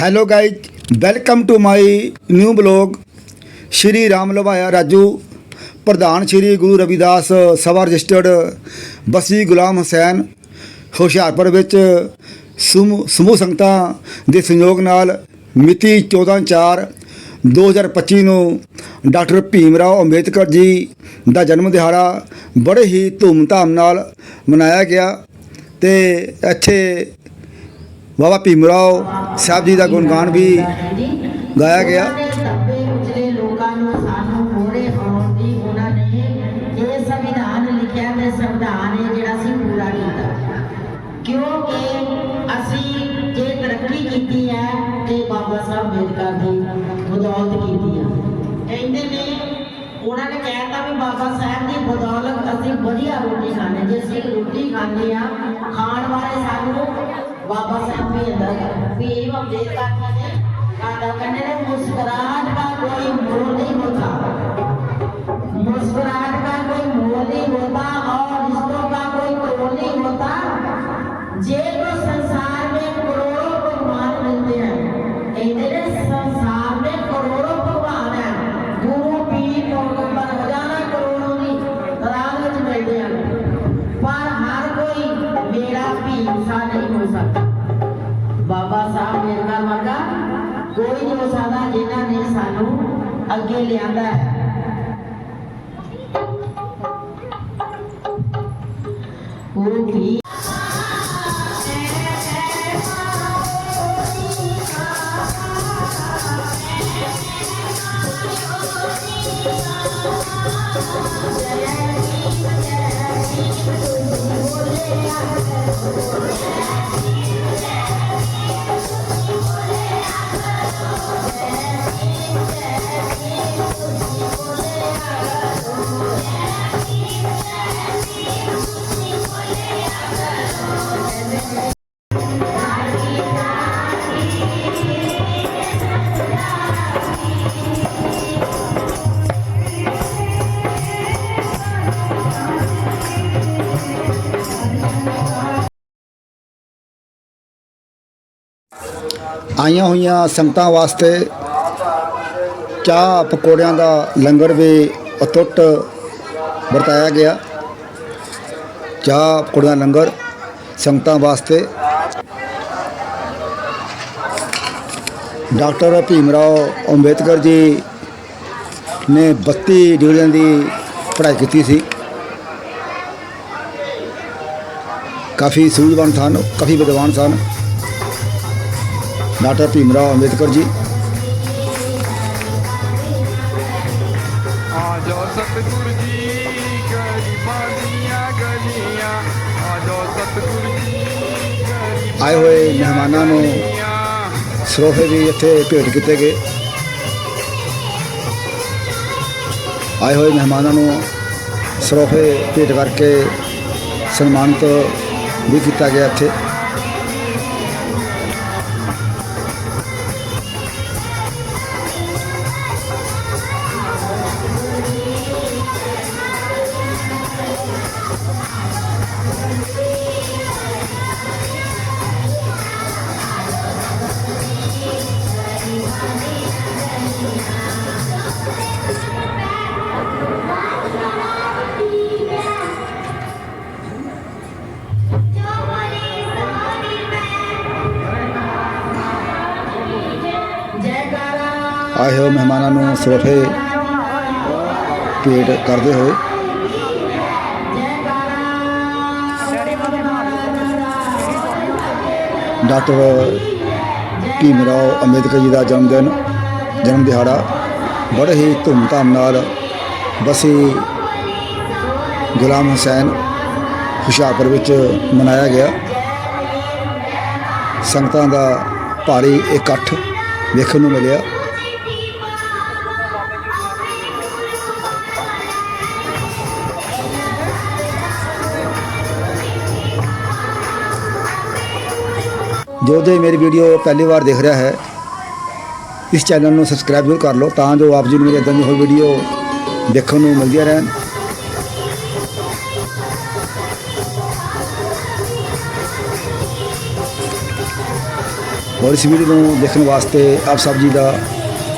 Hello guys welcome to my new blog Shri Ram ਲਵਾਇਆ ਰਾਜੂ ਪ੍ਰਧਾਨ ਸ਼੍ਰੀ ਗੁਰੂ ਰਵਿਦਾਸ ਸਭਾ registered Bassi ਗੁਲਾਮ ਹੁਸੈਨ ਹੁਸ਼ਿਆਰਪੁਰ ਵਿੱਚ ਸਮੂਹ ਸਮੂਹ ਸੰਗਤਾਂ ਦੇ ਸਹਿਯੋਗ ਨਾਲ ਮਿਤੀ 14/4 2025 ਨੂੰ ਡਾਕਟਰ ਭੀਮ ਰਾਓ ਅੰਬੇਦਕਰ ਜੀ ਦਾ ਜਨਮ ਦਿਹਾੜਾ ਬੜੇ ਹੀ ਧੂਮਧਾਮ ਨਾਲ ਮਨਾਇਆ ਗਿਆ ਤੇ ਇੱਥੇ ਬਾਬਾ ਭੀਮ ਰਾਓ ਸਾਹਿਬ ਜੀ ਦਾ ਗੁਣਗਾਨ ਵੀ ਗਾਇਆ ਗਿਆ। ਸੰਵਿਧਾਨ ਹੈ ਜਿਹੜਾ ਅਸੀਂ ਪੂਰਾ ਕੀਤਾ ਕਿਉਂਕਿ ਅਸੀਂ ਜੇ ਤਰੱਕੀ ਕੀਤੀ ਹੈ। ਤੇ ਬਾਬਾ ਸਾਹਿਬ ਅੰਬੇਦਕਰ ਦੀ ਬਦੌਲਤ ਕੀਤੀ ਹੈ ਕਹਿੰਦੇ ਨੇ ਉਹਨਾਂ ਨੇ ਕਹਿਤਾ ਵੀ ਬਾਬਾ ਸਾਹਿਬ ਦੀ ਬਦੌਲਤ ਅਸੀਂ ਵਧੀਆ ਰੋਟੀ ਖਾਣੇ ਜੇ ਅਸੀਂ ਰੋਟੀ ਖਾਂਦੇ ਆ ਖਾਣ ਵਾਲੇ ਸਾਨੂੰ बाबा साहब भी ये हम देखता एवं देवता कहने लगे मुस्कुराहट का कोई मोल नहीं होता मुस्कुराहट का कोई मोल नहीं होता और रिश्तों का कोई तोल नहीं होता जे तो संसार में करोड़ों को मान मिलते हैं इतने संसार में करोड़ों को मान है गुरु पीर मोहम्मद ਸਾਹਿਬ ਮੇਰਕਰ ਵਰਗਾ। ਕੋਈ ਨਹੀਂ ਹੋ ਸਕਦਾ ਜਿਨ੍ਹਾਂ ਨੇ ਸਾਨੂੰ ਅੱਗੇ ਲਿਆਂਦਾ ਹੈ। ਉਹ ਵੀ ਆਈਆਂ ਹੋਈਆਂ ਸੰਗਤਾਂ ਵਾਸਤੇ ਚਾਹ ਪਕੌੜਿਆਂ ਦਾ ਲੰਗਰ ਵੀ ਅਟੁੱਟ ਵਰਤਾਇਆ ਗਿਆ। ਚਾਹ ਪਕੌੜਿਆਂ ਦਾ ਲੰਗਰ ਸੰਗਤਾਂ ਵਾਸਤੇ। ਡਾਕਟਰ ਭੀਮ ਰਾਓ ਅੰਬੇਦਕਰ ਜੀ ਨੇ 32 ਡਿਗਰੀਆਂ ਦੀ ਪੜ੍ਹਾਈ ਕੀਤੀ ਸੀ। ਕਾਫੀ ਸੂਝਵਾਨ ਸਨ, ਕਾਫੀ ਵਿਦਵਾਨ ਸਨ। ਡਾਕਟਰ ਭੀਮ ਰਾਓ ਅੰਬੇਦਕਰ ਜੀ। ਆ ਜਾਓ ਸਤਿਗੁਰ ਜੀ ਗਰੀਬਾਂ ਦੀਆਂ ਗਲੀਆਂ ਆ ਜਾਓ ਸਤਿਗੁਰ ਜੀ ਗਰੀਬਾਂ ਆਏ ਹੋਏ ਮਹਿਮਾਨਾਂ ਨੂੰ ਸਰੋਫੇ ਵੀ ਇੱਥੇ ਭੇਟ ਕੀਤੇ ਗਏ। ਆਏ ਹੋਏ ਮਹਿਮਾਨਾਂ ਨੂੰ ਸਰੋਫੇ ਭੇਟ ਕਰਕੇ ਸਨਮਾਨਿਤ ਵੀ ਕੀਤਾ ਗਿਆ ਇੱਥੇ। ਆਏ ਹੋਏ ਮਹਿਮਾਨਾਂ ਨੂੰ ਸਰੋਫੇ ਭੇਟ ਕਰਦੇ ਹੋਏ। ਡਾਕਟਰ ਭੀਮ ਰਾਓ ਅੰਬੇਦਕਰ ਜੀ ਦਾ ਜਨਮ ਦਿਨ, ਜਨਮ ਦਿਹਾੜਾ, ਬੜੇ ਹੀ ਧੂਮਧਾਮ ਨਾਲ ਬਸੀ ਗੁਲਾਮ ਹੁਸੈਨ ਹੁਸ਼ਿਆਰਪੁਰ ਵਿੱਚ ਮਨਾਇਆ ਗਿਆ। ਸੰਗਤਾਂ ਦਾ ਭਾਰੀ ਇਕੱਠ ਦੇਖਣ ਨੂੰ ਮਿਲਿਆ। ਜੋ ਜੋ ਮੇਰੀ ਵੀਡੀਓ ਪਹਿਲੀ ਵਾਰ ਦੇਖ ਰਿਹਾ ਹੈ, ਇਸ ਚੈਨਲ ਨੂੰ ਸਬਸਕ੍ਰਾਈਬ ਜ਼ਰੂਰ ਕਰ ਲਓ ਤਾਂ ਜੋ ਆਪ ਜੀ ਨੂੰ ਮੇਰੇ ਇਦਾਂ ਦੀ ਹੋਰ ਵੀਡੀਓ ਦੇਖਣ ਨੂੰ ਮਿਲਦੀਆਂ ਰਹਿਣ। ਔਰ ਇਸ ਵੀਡੀਓ ਨੂੰ ਦੇਖਣ ਵਾਸਤੇ ਆਪ ਸਭ ਜੀ ਦਾ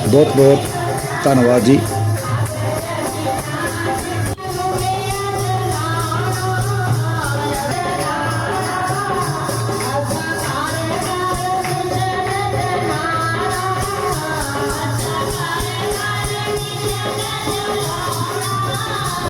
ਬਹੁਤ ਬਹੁਤ ਧੰਨਵਾਦ ਜੀ।